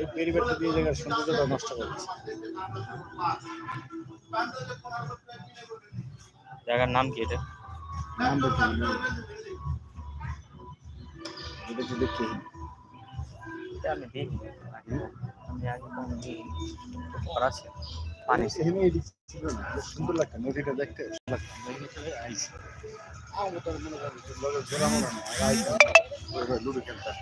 এই পরিবারটা দিয়ে জায়গার সৌন্দর্যটা নষ্ট করেছে জায়গার নাম কি এটা? নাম। এটা তো দেখি। এটা আমি দেখি আমি আগে কখনো দেখিনি। ঘর আছে। পানি সুন্দর লাগতো নদীটা দেখতে ওই ওই লুডো খেলতাম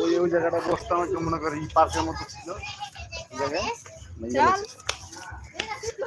ওই ওই জায়গাটা বসতাম একটু মনে করি পার্কের মতো ছিল। জায়গায়।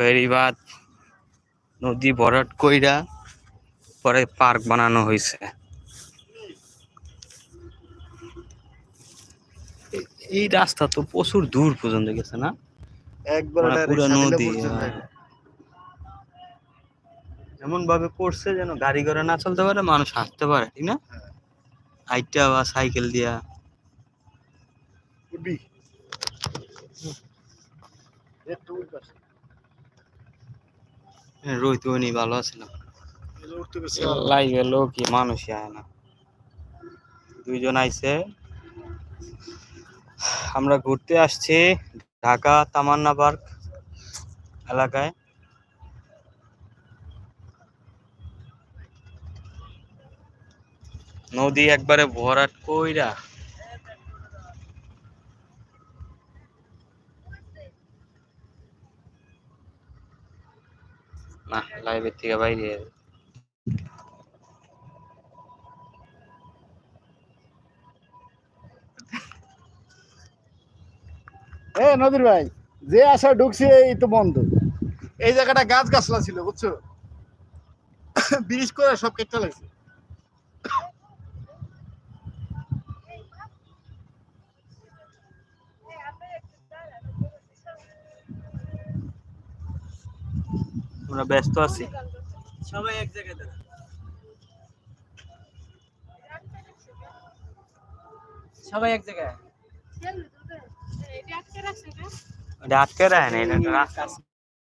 বেড়িবাদ নদী ভরাট কইরা পরে পার্ক বানানো হয়েছে এই রাস্তা তো প্রচুর দূর পর্যন্ত গেছে না? একবার মানে পুরো নদী, হ্যাঁ। এমন ভাবে করছে যেন গাড়ি ঘোড়া না চলতে পারে মানুষ হাঁটতে পারে ঠিক না? হাইটা বা সাইকেল দিয়া। একটু রোহিত উনি ভালো এগুলো উঠতে লাইভে লোক কি মানুষই আয় না। দুইজন আইছে। আমরা ঘুরতে আসছি ঢাকা তামান্না পার্ক এলাকায়। নদী একবারে ভরাট কইরা না লাইভের থেকে বাইরে এ নদীর ভাই যে আসা ঢুকছি এই তো বন্ধ। এই জায়গাটা গাছ গাছলা ছিল বুঝছ? ব্রিজ করে সব কেটে লাগছে আমরা ব্যস্ত আছি। সবাই এক জায়গায় সবাই এক জায়গায়। এটা আটকে রাখেন না? এটা